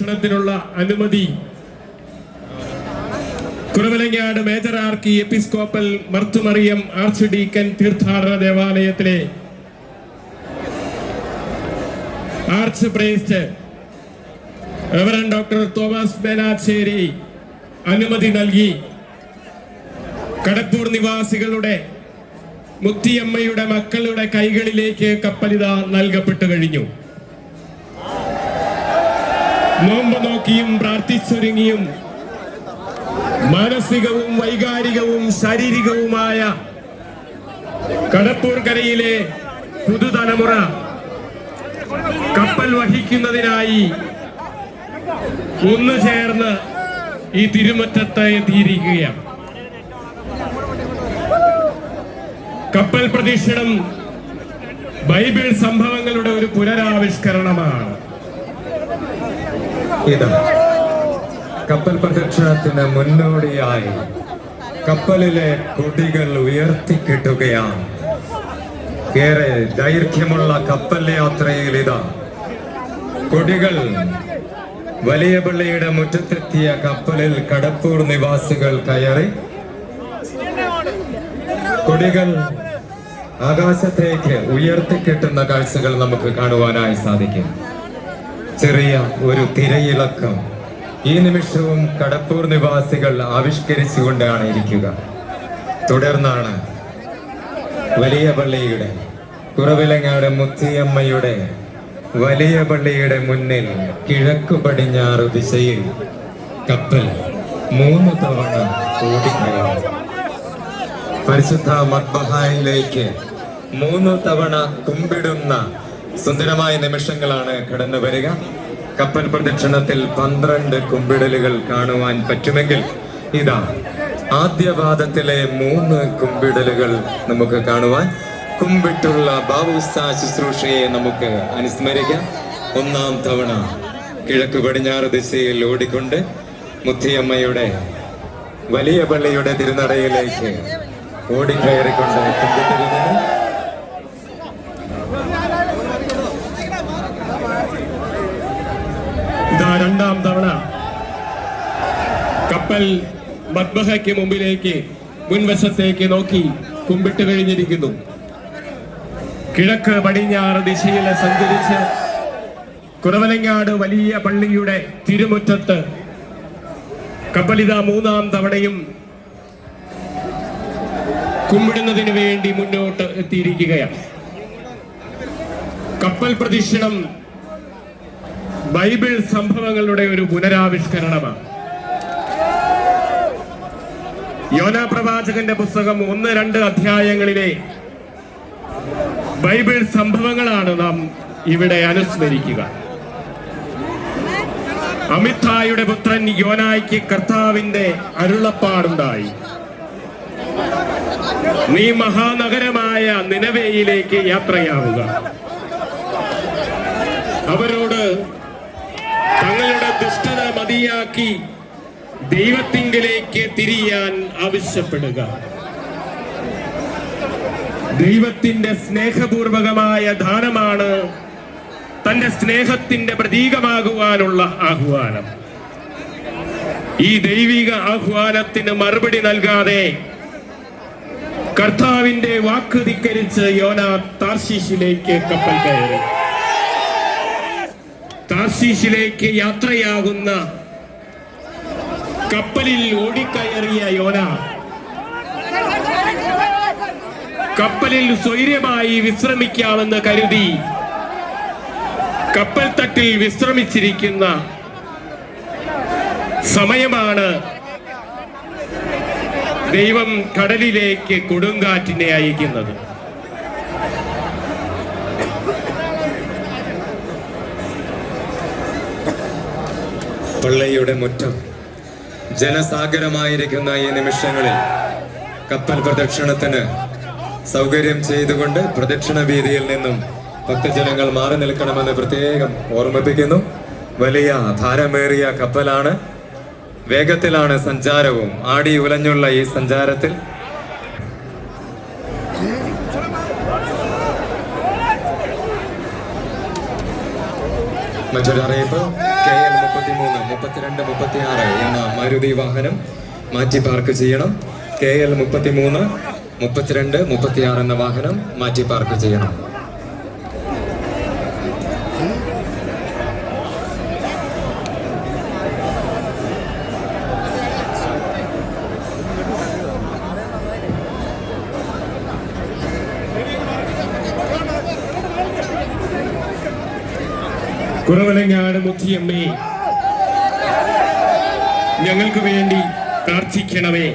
ക്ഷണത്തിനുള്ള അനുമതി. Kuravilangad major archiepiscopal Marthmariam archdeacon തീർത്ഥാടന ദേവാലയത്തിലെ archpriest reverend doctor Thomas Benachery അനുമതി നൽകി. കടപ്പൂർ നിവാസികളുടെ മുത്തിയമ്മയുടെ മക്കളുടെ കൈകളിലേക്ക് കപ്പലിത നൽകപ്പെട്ടു കഴിഞ്ഞു. നോമ്പ് നോക്കിയും പ്രാർത്ഥിച്ചൊരുങ്ങിയും മാനസികവും വൈകാരികവും ശാരീരികവുമായ കടപ്പൂർക്കരയിലെ പുതുതലമുറ കപ്പൽ വഹിക്കുന്നതിനായി ഒന്നു ചേർന്ന് ഈ തിരുമുറ്റത്ത് എത്തിയിരിക്കുകയാണ്. കപ്പൽ പ്രദക്ഷിണം ബൈബിൾ സംഭവങ്ങളുടെ ഒരു പുനരാവിഷ്കരണമാണ്. ഇത് കപ്പൽ പ്രദക്ഷിണത്തിന് മുന്നോടിയായി കപ്പലിലെ കൊടികൾ ഉയർത്തിക്കിട്ടുകയാണ്. ഏറെ ദൈർഘ്യമുള്ള കപ്പൽ യാത്രയിൽ ഇതാ. കൊടികൾ വലിയ പള്ളിയുടെ മുറ്റത്തെത്തിയ കപ്പലിൽ കടപ്പൂർ നിവാസികൾ കയറി. കൊടികൾ ആകാശത്തേക്ക് ഉയർത്തിക്കെട്ടുന്ന കാഴ്ചകൾ നമുക്ക് കാണുവാനായി സാധിക്കും. ചെറിയ ഒരു തിരയിളക്കം. ഈ നിമിഷവും കടപ്പൂർ നിവാസികൾ ആവിഷ്കരിച്ചുകൊണ്ടാണ് ഇരിക്കുക. തുടർന്നാണ് വലിയ പള്ളിയുടെ കുറവിലങ്ങാട് മുത്തിയമ്മയുടെ വലിയ പള്ളിയുടെ മുന്നിൽ കിഴക്ക് പടിഞ്ഞാറ് ദിശയിൽ കപ്പൽ മൂന്ന് തവണ ഓടിക്കഴിഞ്ഞു പരിശുദ്ധ മദ്ബഹായിലേക്ക് മൂന്ന് തവണ കുമ്പിടുന്ന സുന്ദരമായ നിമിഷങ്ങളാണ് കടന്നു വരിക. കപ്പൽ പ്രദക്ഷിണത്തിൽ പന്ത്രണ്ട് കുമ്പിടലുകൾ കാണുവാൻ പറ്റുമെങ്കിൽ ഇതാ ആദ്യപാദത്തിലെ മൂന്ന് കുമ്പിടലുകൾ നമുക്ക് കാണുവാൻ കുമ്പിട്ടുള്ള ബാബുസ ശുശ്രൂഷയെ നമുക്ക് അനുസ്മരിക്കാം. ഒന്നാം തവണ കിഴക്ക് പടിഞ്ഞാറ് ദിശയിൽ ഓടിക്കൊണ്ട് മുത്തിയമ്മയുടെ വലിയ പള്ളിയുടെ തിരുനടയിലേക്ക് ഓടിക്കയറിക്കൊണ്ട് കുമ്പിട്ടിരുന്നത് ഇതാ രണ്ടാം തവണ കപ്പൽ മദ്ബഹയ്ക്ക് മുമ്പിലേക്ക് മുൻവശത്തേക്ക് നോക്കി കുമ്പിട്ട് കഴിഞ്ഞിരിക്കുന്നു. കിഴക്ക് പടിഞ്ഞാറ് ദിശയിൽ സഞ്ചരിച്ച് കുറവലങ്ങാട് വലിയ പള്ളിയുടെ തിരുമുറ്റത്ത് കപ്പലിത മൂന്നാം തവണയും കുമ്പിടുന്നതിന് വേണ്ടി മുന്നോട്ട് എത്തിയിരിക്കുകയാണ്. കപ്പൽ പ്രദക്ഷിണം ബൈബിൾ സംഭവങ്ങളുടെ ഒരു പുനരാവിഷ്കരണമാണ്. യോനാ പ്രവാചകന്റെ പുസ്തകം ഒന്ന് രണ്ട് അധ്യായങ്ങളിലെ ബൈബിൾ സംഭവങ്ങളാണ് നാം ഇവിടെ അനുസ്മരിക്കുക. അമിത്തായുടെ പുത്രൻ യോനായ്ക്ക് കർത്താവിന്റെ അരുളപ്പാടുണ്ടായി. നീ മഹാനഗരമായ നിലവയിലേക്ക് യാത്രയാവുക. അവരോട് തങ്ങളുടെ ദുഷ്ടത മതിയാക്കി ദൈവത്തിങ്കിലേക്ക് തിരിയാൻ ആവശ്യപ്പെടുക. ദൈവത്തിന്റെ സ്നേഹപൂർവകമായ ദാനമാണ് തന്റെ സ്നേഹത്തിന്റെ പ്രതീകമാകുവാനുള്ള ആഹ്വാനം. ഈ ദൈവിക ആഹ്വാനത്തിന് മറുപടി നൽകാതെ കർത്താവിന്റെ വാക്ക് ധിക്കരിച്ച് യോന താർശീഷിലേക്ക് കപ്പൽ കയറി. താർശീഷിലേക്ക് യാത്രയാകുന്ന കപ്പലിൽ ഓടിക്കയറിയ യോന. കപ്പലിൽ സ്വൈര്യമായി വിശ്രമിക്കാമെന്ന് കരുതി കപ്പൽ തട്ടിൽ വിശ്രമിച്ചിരിക്കുന്ന സമയമാണ് ദൈവം കടലിലേക്ക് കൊടുങ്കാറ്റിനെ അയക്കുന്നത്. പള്ളയുടെ മുറ്റം. ജനസാഗരമായിരിക്കുന്ന ഈ നിമിഷങ്ങളിൽ കപ്പൽ പ്രദക്ഷിണത്തിന് സൗകര്യം ചെയ്തുകൊണ്ട് പ്രദക്ഷിണ വീതിയിൽ നിന്നും ഭക്തജനങ്ങൾ മാറി നിൽക്കണമെന്ന് പ്രത്യേകം ഓർമ്മിപ്പിക്കുന്നു. വലിയ ഭാരമേറിയ കപ്പലാണ്. വേഗത്തിലാണ് സഞ്ചാരവും. ആടി ഉലഞ്ഞുള്ള ഈ സഞ്ചാരത്തിൽ മറ്റൊരു അറിയിപ്പ്. കെ എൽ മുപ്പത്തി മുപ്പത്തിമൂന്ന് മുപ്പത്തിരണ്ട് മുപ്പത്തിയാറ് എന്ന മാരുതി വാഹനം മാറ്റി പാർക്ക് ചെയ്യണം. കെ എൽ മുപ്പത്തിമൂന്ന് മുപ്പത്തിരണ്ട് മുപ്പത്തിയാറ് എന്ന വാഹനം മാറ്റി പാർക്ക് ചെയ്യണം. കുറവലങ്ങാട് മുത്തിയമ്മേ ഞങ്ങൾക്ക് വേണ്ടി പ്രാർത്ഥിക്കണമേ.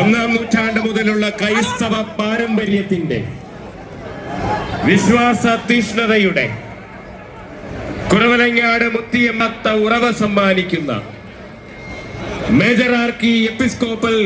ഒന്നാം നൂറ്റാണ്ട് മുതലുള്ള ക്രൈസ്തവ പാരമ്പര്യത്തിന്റെ വിശ്വാസ തീഷ്ണതയുടെ കുറവലങ്ങാട് മുത്തിയമ്മത്ത ഉറവ സമ്മാനിക്കുന്ന മേജർ ആർക്കി എപ്പിസ്കോപ്പൽ